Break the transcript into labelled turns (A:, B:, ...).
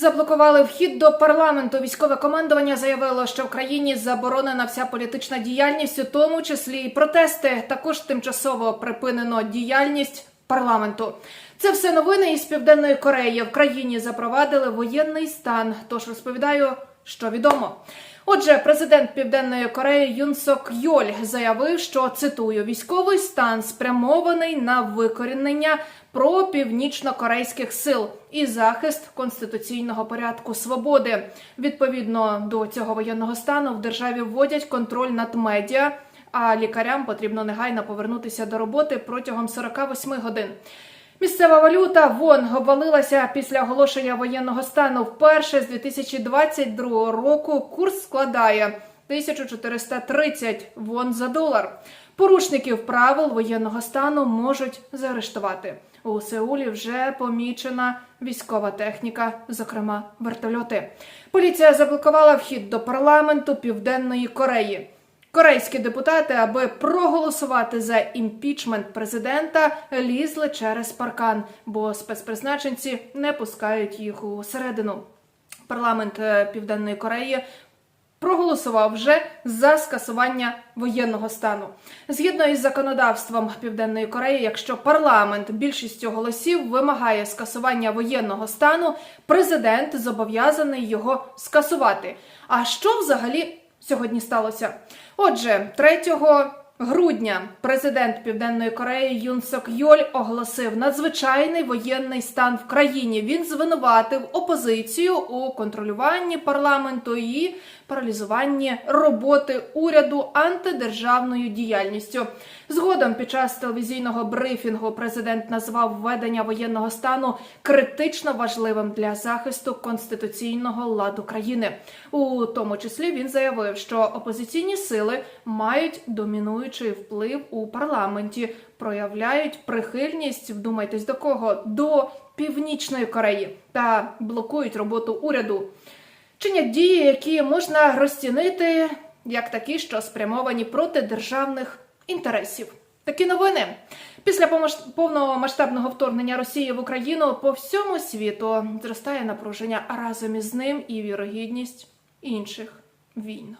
A: Заблокували вхід до парламенту. Військове командування заявило, що в країні заборонена вся політична діяльність, у тому числі і протести. Також тимчасово припинено діяльність парламенту. Це все новини із південної Кореї. В країні запровадили воєнний стан. Тож розповідаю, що відомо. Отже, президент Південної Кореї Юн Сок Йоль заявив, що цитую: військовий стан спрямований на викорінення про північно-корейських сил і захист конституційного порядку свободи. Відповідно до цього воєнного стану в державі вводять контроль над медіа. А лікарям потрібно негайно повернутися до роботи протягом 48 годин. Місцева валюта вон обвалилася після оголошення воєнного стану. Вперше з 2022 року курс складає 1430 вон за долар. Порушників правил воєнного стану можуть заарештувати. У Сеулі вже помічена військова техніка, зокрема вертольоти. Поліція заблокувала вхід до парламенту Південної Кореї. Корейські депутати, аби проголосувати за імпічмент президента, лізли через паркан, бо спецпризначенці не пускають їх усередину. Парламент е, Південної Кореї проголосував вже за скасування воєнного стану. Згідно із законодавством Південної Кореї, якщо парламент більшістю голосів вимагає скасування воєнного стану, президент зобов'язаний його скасувати. А що взагалі сьогодні сталося? Отже, 3 грудня президент Південної Кореї Юн Сок Йоль оголосив надзвичайний воєнний стан в країні. Він звинуватив опозицію у контролюванні парламенту і паралізуванні роботи уряду антидержавною діяльністю. Згодом під час телевізійного брифінгу президент назвав введення воєнного стану критично важливим для захисту конституційного ладу країни. У тому числі він заявив, що опозиційні сили мають домінуючий вплив у парламенті, проявляють прихильність, вдумайтесь до кого, до північної Кореї та блокують роботу уряду. Чинять дії, які можна розцінити як такі, що спрямовані проти державних інтересів. Такі новини після повномасштабного вторгнення Росії в Україну по всьому світу зростає напруження, разом із ним і вірогідність інших війн.